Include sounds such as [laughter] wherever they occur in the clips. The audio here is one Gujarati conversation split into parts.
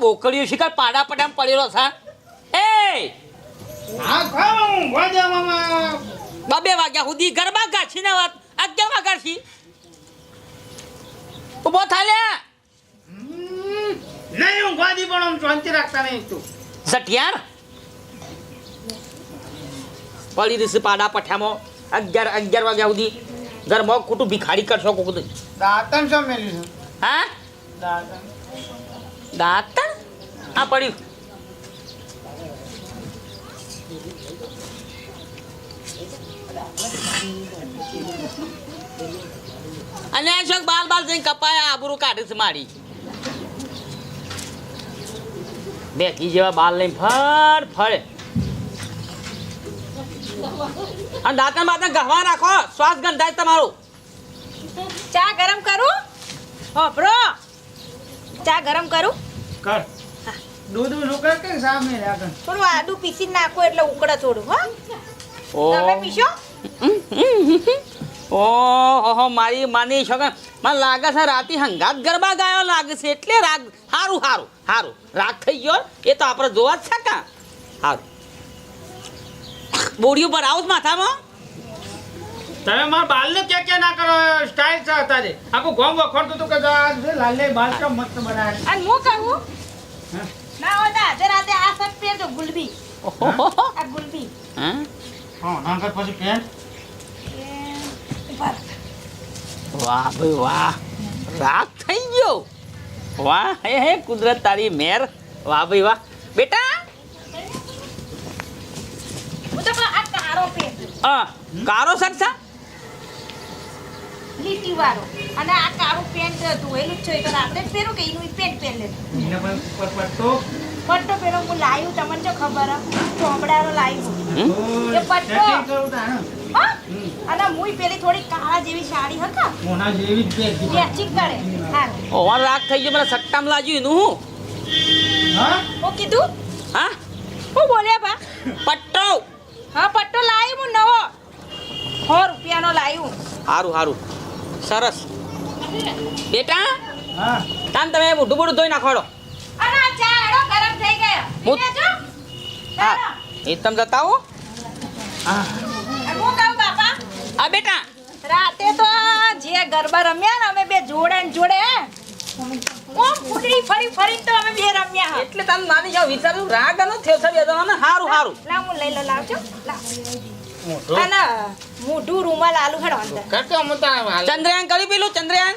બોકડીઓ શિકાર પાડા પડામ પડેલો છે? એ! બબે વાગ્યા સુધી ગરબા ગાછી ને વાત અગિયાર વાગ્યા છી? ઊભો થાલે હમ, નહીં હું ગાદી પણ આમ શાંતિ રાખતા નહીં તું. સટિયાર. પડી રીસ પાડા પઠ્યામાં અગિયાર અગિયાર વાગ્યા સુધી. ઘરમાં ખોટું ભિખારી કરશો કોક દી. શું મેલ્યું હા? દાંતણ. દાંતણ? આ પડ્યું. અને આ શોક બાલ બાલ જઈને કપાયા આબરું કાઢી મારી. બેકી જેવા બાલ લઈને ફર ફરે. અને દાંતણ બાતણ ગહવા રાખો, શ્વાસ ગંધાય તમારું. ચા ગરમ કરું? હોભરો. ચા ગરમ કરું? કર. દૂધ ઉકળે કે સામે રાખે? થોડું આદું પીસી નાખો એટલે ઉકળે થોડું હા. ઓ. તમે પીશો? ઓહો મારી માની છોકરા. મને લાગે છે રાતે હંગાત ગરબા ગાયો લાગે છે એટલે રાગ. સારું સારું સારું રાગ થઈ ગયો. એ તો આપણે જોવા જ છે કા? સારું બોડીઓ પર આવું માથામાં. તમે મારા બાલને ક્યાં ક્યાં ના કરો? સ્ટાઇલ છે અત્યારે. આખું ગોમ વખોડતું હતું કે છે લાલે બાલ કેમ મસ્ત બનાવે અને હું કહું? હા. ના તો આજે રાતે આ શર્ટ પહેરજો ગુલબી. ઓહો. આ ગુલબી. હા? હા નાનકર પછી પેન્ટ. વાહ ભાઈ વાહ. થઈ ગયો. વાહ હે હે કુદરત તારી મેર. વાહ ભાઈ વાહ. બેટા! હું તો પેલો આ કાળો પહેરજો હા કારો શર્ટ છે? લીટી વાળો. અને આ કાળું પેન્ટ ધોયેલું જ છે એટલે આપણે જ પહેરું કે એનું પેન્ટ પહેર લે પટ્ટો? પટ્ટો પહેરો હું લાવ્યું તમને જો ખબર હે? ચોમડાનો લાવ્યું? એ પટ્ટો. setting કરું તાણે. હા? હમ. અને મુઈ પેલી થોડી કાળા જેવી સાડી હતા મોના જેવી જ મેચિંગ કરે હા ઓવર રાખ થઈ ગયો મને સટ્ટામાં લાગ્યું એનું હું? હા? હું કીધું? હા? હું બોલ્યા બા પટ્ટો. હા પટ્ટો લાવ્યું હું નવો. સો રૂપિયાનો લાવ્યું સારું સારું સરસ. બેટા હા. તાન તમે મોઢું બોઢું ધોઈ નાખોડો અને આ ચા હેડો ગરમ થઈ ગયો. હું- એ તમે જતા આવો હા. હું કહું બાપા? આ બેટા. રાતે તો જે ગરબા રમ્યા ને અમે બે જોડે ને જોડે ઓમ ફૂટડી ફરી ફરી તો અમે બે રમ્યા હા. એટલે તમે માની જાવ વિચારું રાગ અને થયો છે બેદવાનો ને સારું સારું લાવ હું લઈ લો લાવજો. લાવ મોટો અને મોઢું રૂમાલ આલુ હેડો અંદર કાકા મતા ચંદ્રયાન કર્યું પેલું ચંદ્રયાન?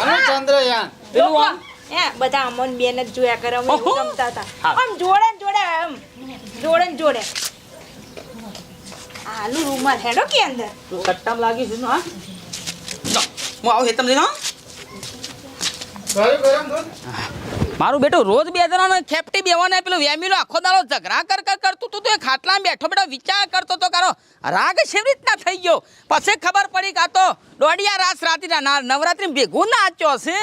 અને ચંદ્રયાન? પેલું હે બધા અમન બેન જ જોયા કરે અમે રમતા હતા. આમ જોડે ને જોડે આમ. જોડે ને જોડે. આલુ રૂમાલ હેડો કે અંદર? કટ્ટામ લાગી છે હા? હું આવું હેતમ જઈને હો. ગરમ ગરમ દૂધ મારું બેટું રોજ બે જણાનો ખેપટી બેવાને પેલું વેમીલો આખો દાડો ઝઘડા કર કર કરતું તું, તો ખાટલામાં બેઠો બેઠો વિચાર કરતો તો કારો રાગ શેવી રીતના થઈ ગયો? પછી ખબર પડી કા તો દોડિયા રાસ રાત્રિના નવરાત્રી ભેગું નાચ્યો હશે.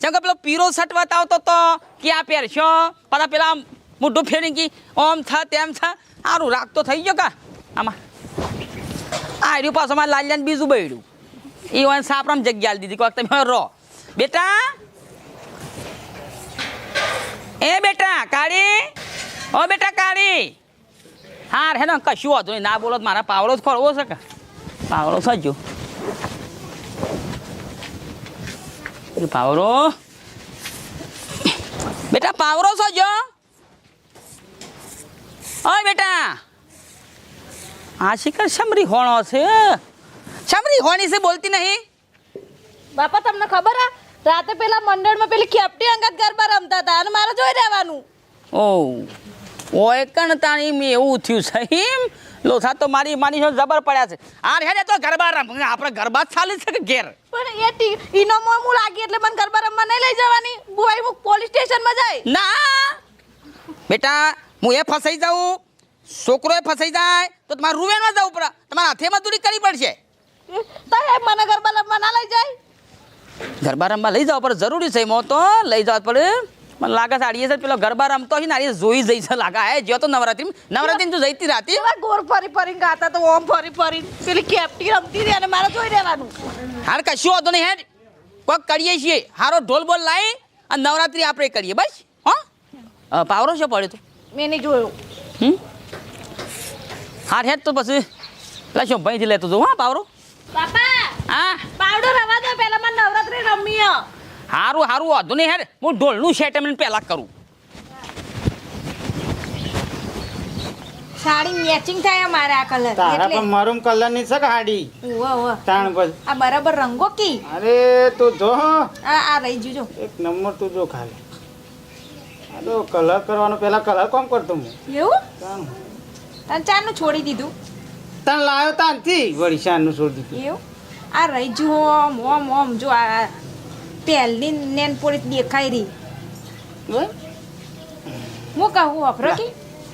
છે જેમ પેલો પીરો સટ બતાવતો તો, ક્યાં પહેરશો? પાછા પેલા મોઢું ફેરી ગઈ ઓમ થ તેમ થ સારું, રાગ તો થઈ ગયો કા? આમાં. આ રહ્યું પાછો મારે લાલ્યાને બીજું બળ્યું એ વાન સાપરામ જગ્યા દીધી. કોક તમે રહો. બેટા એ બેટા, કાળી? ઓ બેટા, કાળી? હે ને કશું વાંધો ના બોલો મારા પાવડો જ ખોરવો છે કે? પાવડો સજ્જો પાવડો. બેટા પાવરો સજો ઓય બેટા. આ શિખર સમરી હોણો છે? સમરી હોણી છે, બોલતી નહીં. બાપા, તમને ખબર હે? રાતે પેલા મંડળમાં પેલી ખેપટી અંગત ગરબા રમતા હતા અને મારે જોઈ રહેવાનું. ઓ ઓય કણ તાણી મેં એવું થયું સહીમ હિમ. લોથા તો મારી માની જબર પડ્યા છે. આ રે તો ગરબા રમ. આપણે ગરબા ચાલે છે કે ઘેર? પણ એ ટી મો મુ લાગી એટલે મને ગરબા રમવા નહીં લઈ જવાની. બુવાઈ મુ પોલીસ સ્ટેશનમાં જાય. ના. બેટા હું એ ફસાઈ જાઉં. છોકરો ફસાઈ જાય. તો તમારે રૂવેનમાં જવું પડે. તમારે હાથે મજૂરી કરવી પડશે. તો મને ગરબા રમવા ના લઈ જાય? ગરબા રમવા લઈ જવા પડે જરૂરી છે એમાં તો લઈ જવા પડે મને લાગે છે આડીએ છે પેલો ગરબા રમતો હોય ને આડીએ જોઈ જઈ છે લાગે. હે જ્યો તો નવરાત્રી નવરાત્રી તું જઈતી રાતી. ગોર ફરી ફરી ગાતા તો ઓમ ફરી ફરી પેલી કેપટી રમતી રહી અને મારે જોઈ રહેવાનું. હાર કશું વાંધો નહીં હેડ. કોક કરીએ છીએ. હારો ઢોલ બોલ લાવી અને નવરાત્રી આપણે કરીએ. બસ હા. પાવરો છે પડ્યો તો. મેં નહીં જોયું. હમ? હા હેડ તો પછી. પેલા શું ભાઈથી લેતો હતો હા પાવરો? બાપા! હા? પાવડો રવા દો પહેલા મને નવરાત્રી રમીએ. હારું હારું વાંધો નહીં હેર હું ઢોલનું સેટલમેન્ટ પહેલાં કરું. સાડી મેચિંગ થાય મારે આ કલર તારા પણ મરૂમ કલરની છે સાડી ઓહો. તાણ બસ આ બરાબર રંગો કી? અરે તું જો આ આ રહી જુજો. એક નંબર તું જો ખાલી. આ તો કલર કરવાનો પહેલા કલર કોમ કરતો હું. એવું? તાણ. તને ચારનું છોડી દીધું. તને તાણ તાનથી વળી શાનનું છોડી દીધું. એવું? આ રહી જુ ઓમ ઓમ ઓમ જો આ પહેલી નેન પોળી દેખાય રહી. હું કહું વખરો કે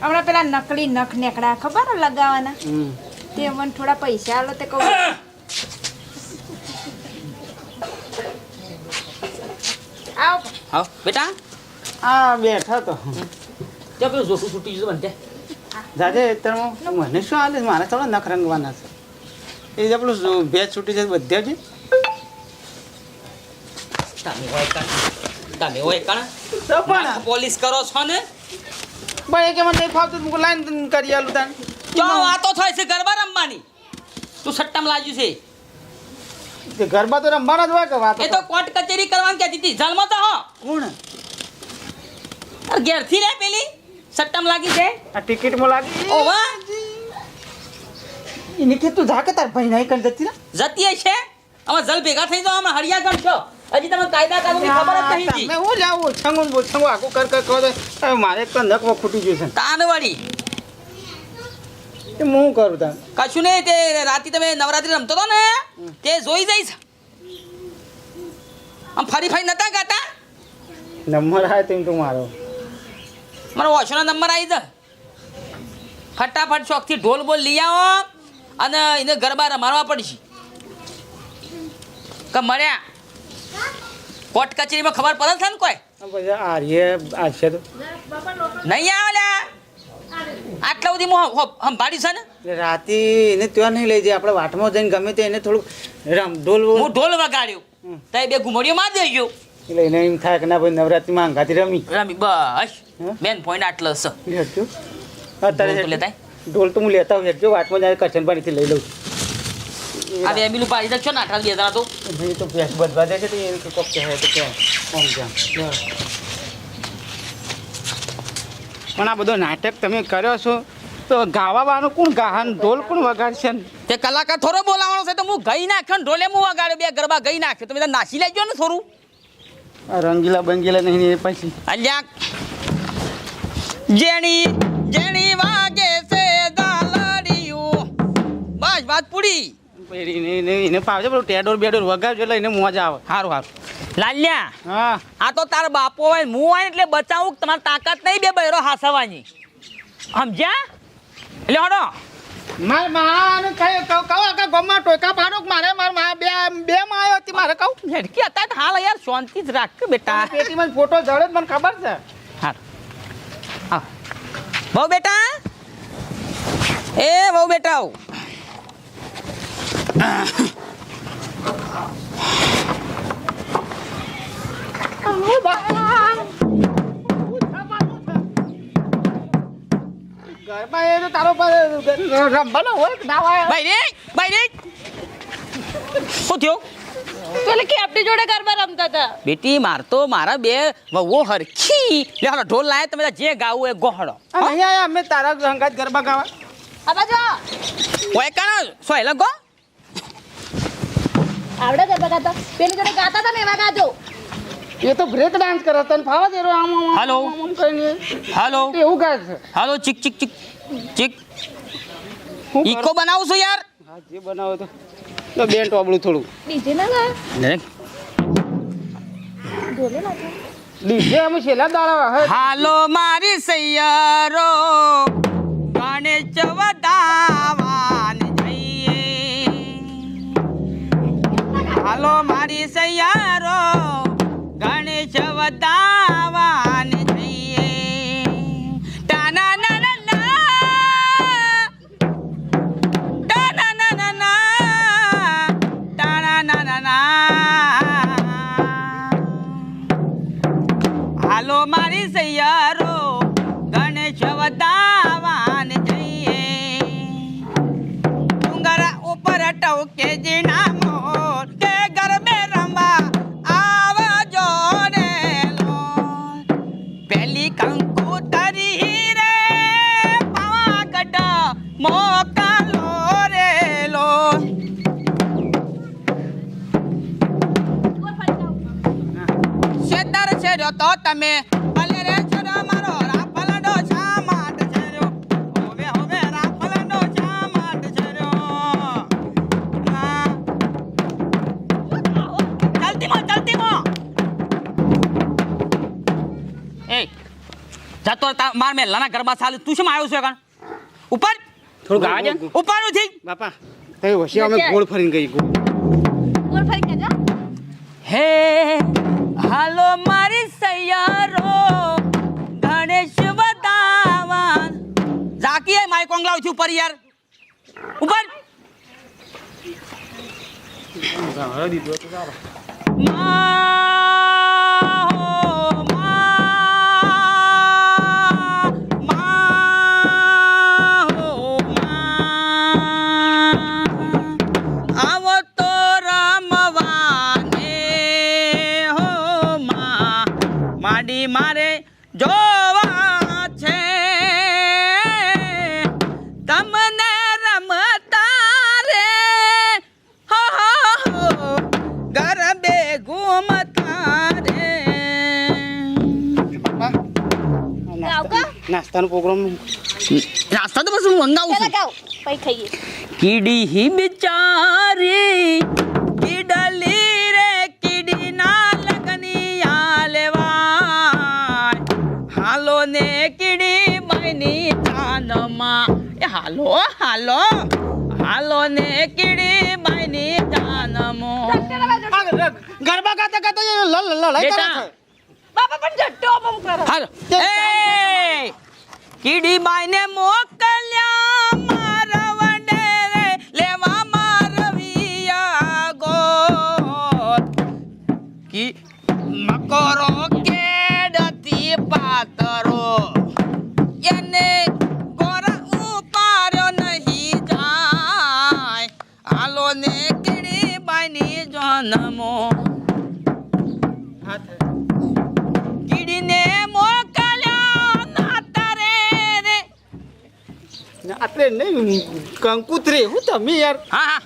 હમણાં પેલા નકલી નખ નેકડા ખબર લગાવવાના તે મને થોડા પૈસા આલો તે કહું. આવ. હા બેટા? આ બેઠા તો. જો પેલું જોશું છૂટી જશે બનતે જાજે તરમાં મને શું આલે? મારે થોડા નખ રંગવાના છે. એ જે પેલું ભેજ છૂટી જાય બધે જ તમે હોય કાણ તમે હોય કાણ પોલીસ કરો છો ને? ભાઈ કે મને ફાવતું તું લાઈન કરી આલું તાન. વાતો થાય છે ગરબા રમવાની. તું સટ્ટામાં લાગ્યું છે. ગરબા તો રમવાના જ હોય કે વાત એ તો કોર્ટ કચેરી કરવાની કહેતી હતી. જલમાં તો હો. કોણ? અરે ઘેરથી રે પેલી. સટ્ટામાં લાગી છે. આ ટિકિટમાં લાગી ઓ કે તું જા કે તાર ભાઈ નહીં કરી જતી ને? જતી છે? અમે જલ ભેગા થઈ જાઓ અમે હળિયા ગણ છો. હજી તમે કાયદા કાનૂની ખબર જ નહીં તમે હું જાવ ઓછાંગું ઓછાંગું આખું કર કર કરો મારે એક તો નકવો ખૂટી ગયો છે. તાનવાડી એ હું કરું તાન કશું નહીં તે રાતે તમે નવરાત્રી રમતો હતો ને તે જોઈ જઈશ. આમ ફરી ફરી નતા ગાતા? નંબર આવે તેમ તો મારો. મારો ઓછો નંબર આવી જ ફટાફટ શોખથી ઢોલ બોલ લઈ આવો. અને એને ગરબા રમાડવા પડશે. કે મળ્યા? કોર્ટ કચેરીમાં ખબર પડે છે ને કોઈ? નહીં આવે લ્યા આટલા સુધી સંભાળ્યું છે ને? રાતે એને ત્યાં નહીં લઈ જાય આપણે વાટમાં જઈને ગમે તે એને થોડુંક રમ ઢોલ હું ઢોલ વગાડ્યો. તો બે ઘુમડીઓ મારી દેજો. એટલે એને એમ થાય કે ના ભાઈ નવરાત્રીમાં અંગાથી રમી. રમી બસ. મેન બેન પોઈન્ટ આટલો છે. અત્યારે લેતાય ઢોલ તો હું લેતા હું હેઠજો વાટમાં જાય કચનબારીથી લઈ લઉં આ બે બીલું પાડી છો ને આટલા બે તો. ભાઈ તો ભેંસ બધવા દે છે તો એ કોક કહે તો કે આમ જામ. પણ આ બધો નાટક તમે કર્યો છો તો ગાવાવાનું કોણ ગાહન ઢોલ કોણ વગાડશે? ને તે કલાકાર થોડો બોલાવાનો છે તો હું ગઈ નાખ્યો ને ઢોલે હું વગાડ્યો બે ગરબા ગઈ નાખ્યો. તમે નાસી લેજો ને થોડું. રંગીલા બંગીલા નહીં પછી. અલ્યા જેણી જેણી વાગે વાત પૂરી? એને એને એને પાવજો પેલું ટેડોર બેડોર વગાડજો એટલે એને મોજા આવે. સારું સારું લાલ્યા હા. આ તો તારા બાપો હોય હું હોય એટલે બચાવું કે તમારી તાકાત નહીં બે બૈરો હાસવાની? સમજ્યા? એટલે હડો. માર માને કઈ કહું કહું આખા ગામમાં ટોયકા પાડો કે મારે માર મા બે બે માં આવ્યો હતી મારે કહું. ઝડકી હતા હાલ યાર શાંતિ જ રાખ બેટા. મને ફોટો જડે મને ખબર છે. હાર. બહુ બેટા? એ બહુ બેટા આવ. ગરબા એ તો તારો રમવાનો હોય ના હોય ભાઈ રે ભાઈ રે શું થયું? પેલે કે આપણી જોડે ગરબા રમતા હતા. બેટી માર તો મારા બે વહુઓ હરખી. લે હાલો ઢોલ લાયા તમે જે ગાવું એ ગોહડો આયા અમે તારા સંગાત ગરબા ગાવા. આ બાજુ ઓય સોયલા ગો. આવડે છે ગાતા પેલી જોડે ગાતા હતા ને એવા ગાજો. એ તો બ્રેક ડાન્સ કરે તને ફાવા દે આમ હાલો. હાલો. એવું ગાય છે. હાલો ચીક ચીક ચીક ચીક? ઈકો બનાવું છું યાર. હા જે બનાવો તો. તો બેન ટોબળું થોડું. ડીજે ના ગા બોલે ના ડીજે અમે છેલ્લા દાડા હાલો મારી સૈયારો. ગણેશ વધાવાન હાલો મારી સૈયારો ગણેશ વધાવાન તો તમે ભલે રે છોડો મારો રાફલડો શા માટે છેડ્યો હવે હવે રાફલડો શા માટે છેડ્યો ના જલ્દી માં જલ્દી માં. એ જતો તા માર મે લના ગરબા ચાલુ તું શું આવ્યો છે કણ ઉપર? થોડું ઉપર નથી બાપા વસી અમે ગોળ ફરીને ગઈ ગોળ. હે હાલો મારી સૈયારો ગણેશ બતાવાન ઝાકી માય કોંગલાવ છું ઉપર યાર. ઉપર. દીધું નાસ્તાનો પ્રોગ્રામ નાસ્તા તો બસ હું મંગાવું છું. ગાવ પછી ખાઈએ. કીડી હી બિચારી કીડલી રે કીડી ના લગની આલેવાય હાલો ને કીડી માયની જાનમાં એ હાલો હાલો. હાલો ને કીડી માયની જાનમો ગરબા ગાતા ગાતા જે લ- લ- લડાઈ કરે. છે. બાપા પણ જટ્ટો બમ કરો હાલો. એ કીડી માયને મોકલ્યા. કંકુતરી હું તમે યાર. હા હા.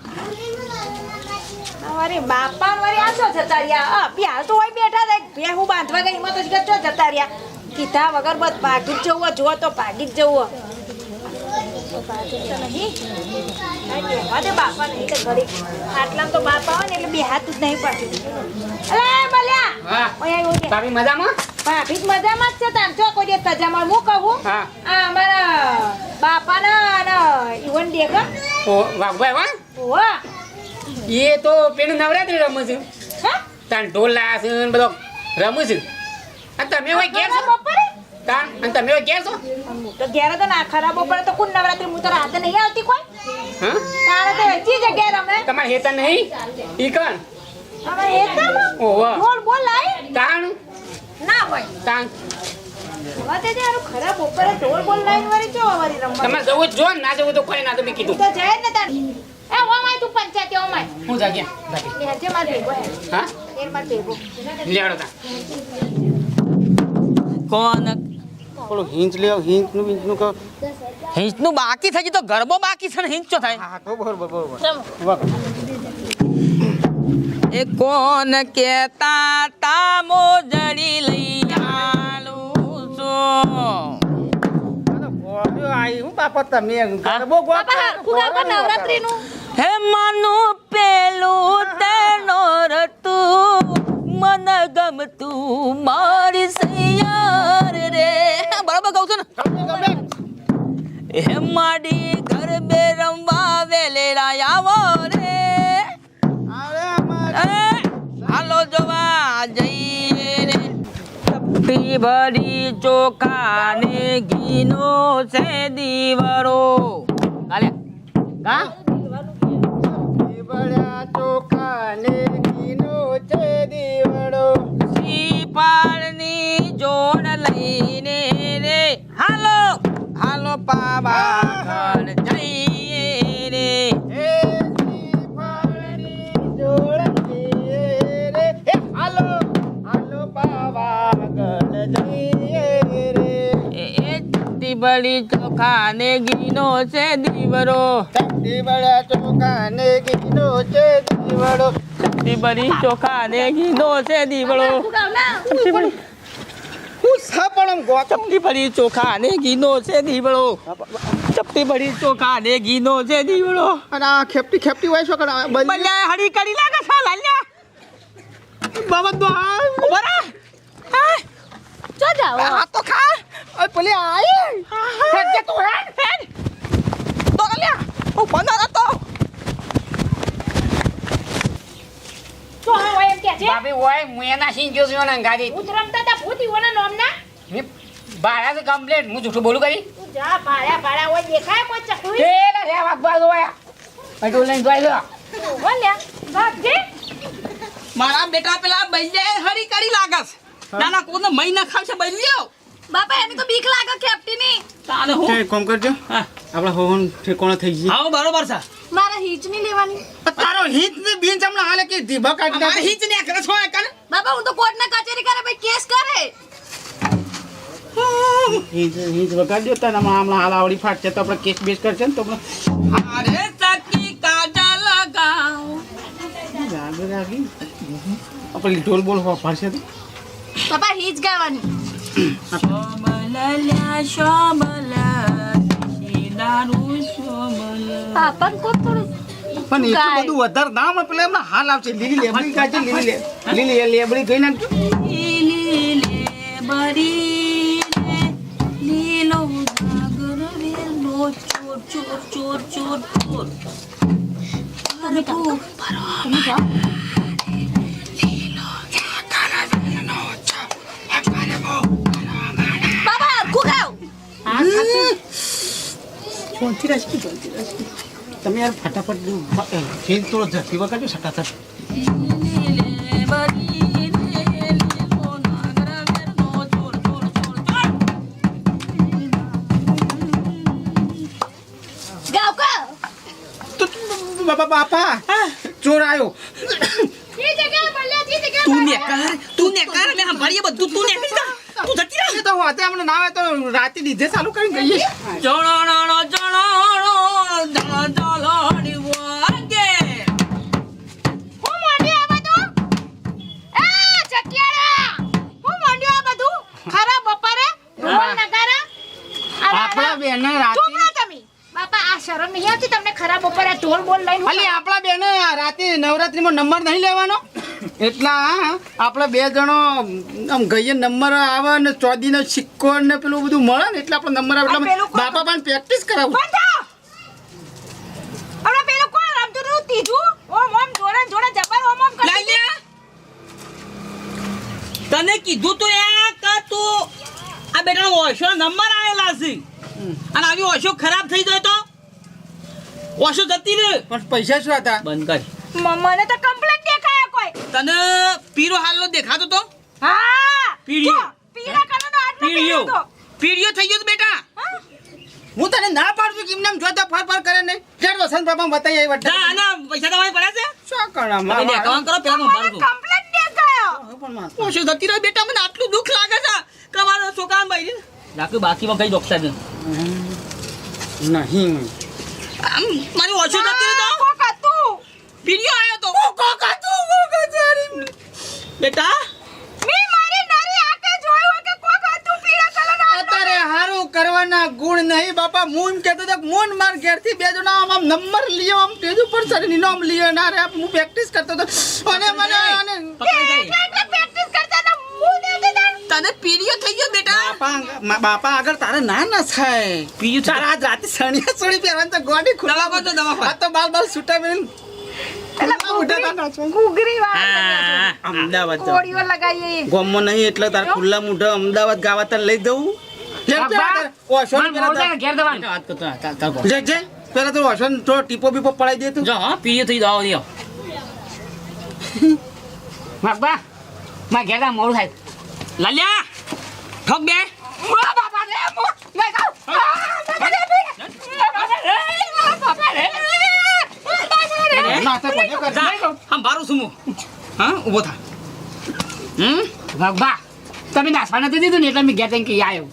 અરે બાપા વળી આ છો જતા રહ્યા. આ પ્યાર તો હોય બેઠા હતા બે હું બાંધવા ગઈ એમાં તો જ ચો જતા રહ્યા. કીધા વગર બસ ભાગી જ જવું જો તો ભાગી જ જવું. બાપા નહીં તો ઘડી. આટલામાં તો બાપા હોય ને એટલે બે હાથ જ નહીં પાછું ભાભી મજામાં? ભાભી મજામાં જ છે તાન ચો કોઈ સજામાં હું કહું? આ અમારા બાપાના અને ઈવન દેગા ઓ વાઘભાઈ વાહ ઓવા એ તો પેલું નવરાત્રી રમે છે. હા? તાન ઢોલા છે ને બધો રમું છું. અને તમે હોય ઘેર છો? તાન અને તમે હોય ઘેર છો? તો ઘેર તો ના ખરાબ પડે તો કુન નવરાત્રી હું તો રાતે નહીં આવતી કોઈ. હા? તારે તો એચી જગ્યાએ રમે. તમારે હેતા નહીં? ઈ કણ? હવે એ તો ઓહો. બોલ બોલ લાય. તાણ? ના હોય. તાણ? હવે તે જારું ખરાબ બપોરે ઢોલ બોલ લાઈન વાળી ચો વાળી રમવા તમારે જવું જો ના જવું તો કોઈ ના તો મેં કીધું. તો જાય ને તાર. એ ઓમાય તું પંચાયતે માય હું જાગ્યા જાગ્યા લે જે માર ભેગો હે. હા? એર માર ભેગો. લેડો તા. કોણ? પેલું હિંચ લેવ હિંચનું હિંચનું કહો. હિંચનું બાકી થઈ ગયું તો ગરબો બાકી છે ને હિંચ ચો થાય? હા તો બરોબર બરોબર. એ કોણ કેતા તા જડી લઈ આલું? છું હું? માનું પેલું તેનો રતું મન ગમતું મારી સૈયાર રે. બરાબર કહું છું ને? હે માડી ગરબે રમવા વેલેરા આવો રે. હાલો જોવા જઈએ રે ચપટી ભરી ચોખા ને ઘીનો છે દીવરો કાલે કા ચોખા ને ઘીનો છે દીવડો. શ્રીપાળની જોડ લઈને રે. હાલો. હાલો પાવાગઢ ભરી ચોખા ને ઘીનો છે દીવરો દીવડા ચોખા ને ઘીનો છે ચપટી ભરી ચોખા ને ઘીનો છે ના ચપટી ભરી ચોખા ને ઘીનો છે દીવડો. ચપટી ભરી ચોખા ને ઘીનો છે દીવડો. અને આ ખેપટી ખેપટી હોય શું બલ્યા હરી કરી લાગે છે લાલ્યા. બાબત તો આ. હા, ચો જાવ આ તો ખા. ઓય પેલી આઈ હેડ કે તું હેડ હેડ તો લાલ્યા હું બંધ હતો તો હા એમ કે છે ભાભી હોય હું એના સીન જો છું ગાડી ભૂત તા ભૂત ઈવોના નોમના ભાડા તો કમ્પ્લેટ હું જૂઠું બોલું કરી તું જા ભાડા ભાડા હોય દેખાય કોઈ ચકવી કે રે વાગવા જોયા પટોલ લઈને જોઈ લો બોલ્યા ભાગજે મારા બેટા પેલા બલ્યા હરી કરી લાગસ નાના કોને મહિના ખાવશે બલ્યો બાપા એને તો બીક લાગે કેપ્ટની તાને હું કોમ કરજો હા આપણા હોવન ઠેકોણા થઈ ગઈ. આવો બરોબર છે. મારા હીચની લેવાની. તારો હિંચ ને બીન ચમણા હાલે કે દીભા કાઢી દે. હિચ ને કરે છો કર બાપા હું તો કોર્ટ ના કચેરી કરે ભાઈ કેસ કરે. હિંચ હિંચ વગાડ દો તને હમણાં હમણાં હાલ આવડી ફાટશે તો આપણે કેસ બેસ કરશે ને તો આપણે અરે સકી કાડા લગાવ. રાગે રાગી. આપણે ઢોલ બોલ ફાડશે તો. બાપા હીચ ગાવાની. શોભલા શોભલા પાપા કોટ થોડું પણ એટલું ગાય. બધું વધારે નામ પેલા એમના હાલ આવશે. લીલી લેબડી કાચે લીલી લે લીલી લેબડી ગઈ નાખજો લીલી લેબડી લીલો જાગર વેલો ચોર ચોર ચોર ચોર. ચોર યાર ફટાફટ થોડો સટાસટ બાપા ચોર આવ્યો તું ને કર તું ને કર મે સંભાળીએ બધું. તું ને જા તું જતી રહે. તો હોતે હમણાં ના હોય તો રાતે ડીજે ચાલુ કરી ગઈએ જણો જણણો જણ ઢોલ નગારા આપણા બેને રાતે રહો તમે. બાપા આ શરમ નહીં આવતી તમને ખરા બપોરે ઢોલ બોલ લઈને ખાલી આપણા બેને રાતે નવરાત્રીમાં નંબર નહીં લેવાનો? એટલા આપણે બે જણો આમ ગઈએ નંબર આવે ને ચોદીનો સિક્કો ને પેલું બધું મળે ને એટલે આપણે નંબર આવે એટલે બાપા પણ પ્રેક્ટિસ કરાવું. થાઓ. પેલું કોણ? રમતું હતું ત્રીજું? ઓમ ઓમ જોડે જોડે જબર ઓમ ઓમ કરતી તને કીધું તું એ કે તું આ બેટાનો ઓશો નંબર આવેલા છે. અને આવી ઓશો ખરાબ થઈ જાય તો? ઓશો જતી રે પણ પૈસા શું હતા? બંધ કર. મ- મને તો કમ્પ્લેટ દેખાય કોઈ. તને પીરો હાલનો દેખાતો તો? હા. પીરો પીરા કલરનો આટલો પીરો પહેર્યો થઈ ગયો બેટા? હું. તને ના પાડું છું નામ જોતા ફર ફર કરે ને? ચાર વસંત બાપા બતાવી આવી વટ ના ના પૈસા તમારે પડ્યા છે. શું કરા તમે કામ કરો પેલા મને મારું કમ્પ્લેટ દેખાયો. ઓશો જતી રહી બેટા મને આટલું દુઃખ લાગે છે. કે મારા છોકરા ભાઈ બાકી બાકીમાં કઈ ડોક્ટર નહીં. આમ મારી ઓશો જતી રહી તો કોક હતું. પીળિયો આવ્યો તો. બેટા? મી મારી નારી આંખે જોયું કે કોક હતું પીળા કલરનો અત્યારે હારું કરવાના ગુણ નહીં બાપા. મૂન કેતો કહેતો હતો કે મોન માર ઘેરથી બે જણા આમ આમ નંબર લ્યો આમ તેજ ઉપર ચડીને નામ લ્યો. ના રે હું પ્રેક્ટિસ કરતો તો. અને મને અને તને પીરિયો થઈ ગયો બેટા. બાપા બાપા આગળ તારે ના ના થાય. પીયું તારા આજ રાતે સણિયા સોળી પહેરવાની તો ગોડી ખુલ્લા કરજો, દવા આ તો બાલ બાલ છૂટા હા. અમદાવાદ નહીં એટલે તાર ખુલ્લા મુઢા અમદાવાદ ગાવા તાર લઈ દઉં પેલા તો ઓશો થોડો ટીપો બીપો પડાઈ દે તું. જો હા પીળિયો થઈ જાવ [laughs] બાપા મારે ઘેર મોડું થાય. લાલ્યા ઠોક બે. મારા બાપા રે મો લઈ જાઓ આ, બાપા રે, બાપા રે, બાપા રે, બાપા રે. ના તો પડ્યો કર. જા હમ બારું છું હું. હા ઊભો થા. હમ? બાપા તમે નાસવા નથી દીધું ને એટલે મેં ઘેર જઈને કહી આવ્યો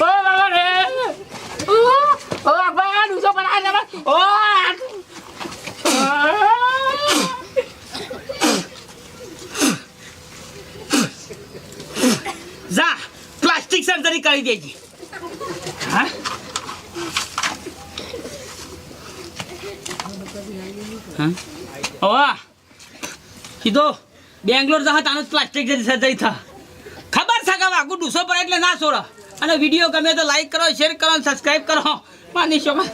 ઓ બાબા રે. ઓ પર આ જવા ઓ આ. જા પ્લાસ્ટિક સર્જરી કરી દેજે. હા? હા? કીધો, બેંગ્લોર જહા તાનો પ્લાસ્ટિક સર્જરી થા. ખબર છે કે વાગુ ડૂસો પર એટલે ના છોડો. અને વીડિયો ગમે તો લાઈક કરો શેર કરો સબસ્ક્રાઈબ કરો. માની શોમાં